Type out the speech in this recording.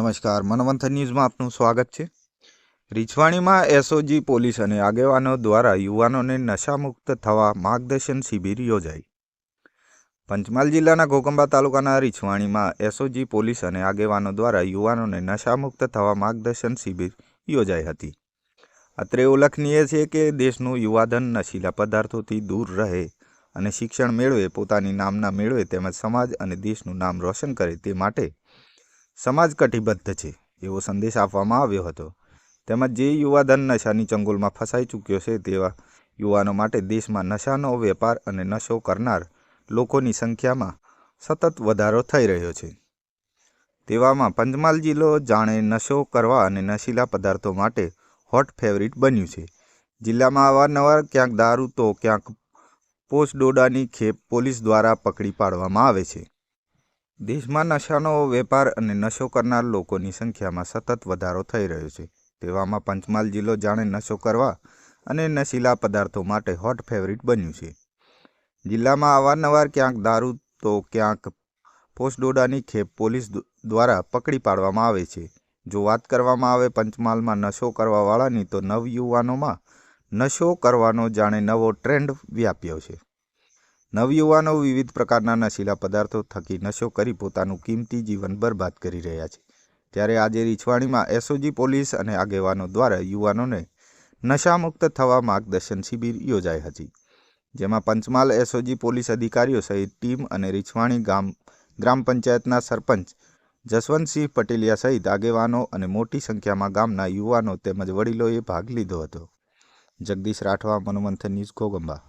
નમસ્કાર મનમંથન ન્યૂઝમાં આપનું સ્વાગત છે. રીછવાણીમાં એસઓજી પોલીસ અને આગેવાનો દ્વારા યુવાનોને નશામુક્ત થવા માર્ગદર્શન શિબિર યોજાઈ. પંચમહાલ જિલ્લાના ઘોકંબા તાલુકાના રીછવાણીમાં એસઓજી પોલીસ અને આગેવાનો દ્વારા યુવાનોને નશામુક્ત થવા માર્ગદર્શન શિબિર યોજાઈ હતી. અત્રે ઉલ્લેખનીય છે કે દેશનું યુવાધન નશીલા પદાર્થોથી દૂર રહે અને શિક્ષણ મેળવે, પોતાની નામના મેળવે તેમજ સમાજ અને દેશનું નામ રોશન કરે તે માટે સમાજ કટિબદ્ધ છે, એવો સંદેશ આપવામાં આવ્યો હતો. તેમજ જે યુવાધન નશાની ચંગુલમાં ફસાઈ ચૂક્યો છે તેવા યુવાનો માટે દેશમાં નશાનો વેપાર અને નશો કરનાર લોકોની સંખ્યામાં સતત વધારો થઈ રહ્યો છે. તેવામાં પંચમહાલ જિલ્લો જાણે નશો કરવા અને નશીલા પદાર્થો માટે હોટ ફેવરિટ બન્યું છે. જિલ્લામાં અવારનવાર ક્યાંક દારૂ તો ક્યાંક પોસ્ટ ડોડાની ખેપ પોલીસ દ્વારા પકડી પાડવામાં આવે છે. દેશમાં નશાનો વેપાર અને નશો કરનાર લોકોની સંખ્યામાં સતત વધારો થઈ રહ્યો છે. તેવામાં પંચમહાલ જિલ્લો જાણે નશો કરવા અને નશીલા પદાર્થો માટે હોટ ફેવરિટ બન્યું છે. જિલ્લામાં અવારનવાર ક્યાંક દારૂ તો ક્યાંક પોસ્ટડોડાની ખેપ પોલીસ દ્વારા પકડી પાડવામાં આવે છે. જો વાત કરવામાં આવે પંચમહાલમાં નશો કરવાવાળાની તો નવયુવાનોમાં નશો કરવાનો જાણે નવો ટ્રેન્ડ વ્યાપ્યો છે. નવયુવાનો વિવિધ પ્રકારના નશીલા પદાર્થો થકી નશો કરી પોતાનું કિંમતી જીવન બરબાદ કરી રહ્યા છે. ત્યારે આજે રીછવાણીમાં એસઓજી પોલીસ અને આગેવાનો દ્વારા યુવાનોને નશામુક્ત થવા માર્ગદર્શન શિબિર યોજાઈ હતી, જેમાં પંચમહાલ એસઓજી પોલીસ અધિકારીઓ સહિત ટીમ અને રીછવાણી ગામ, ગ્રામ પંચાયતના સરપંચ જસવંતસિંહ પટેલિયા સહિત આગેવાનો અને મોટી સંખ્યામાં ગામના યુવાનો તેમજ વડીલોએ ભાગ લીધો હતો. જગદીશ રાઠવા, મનોમંથન ન્યૂઝ ઘોગંબા.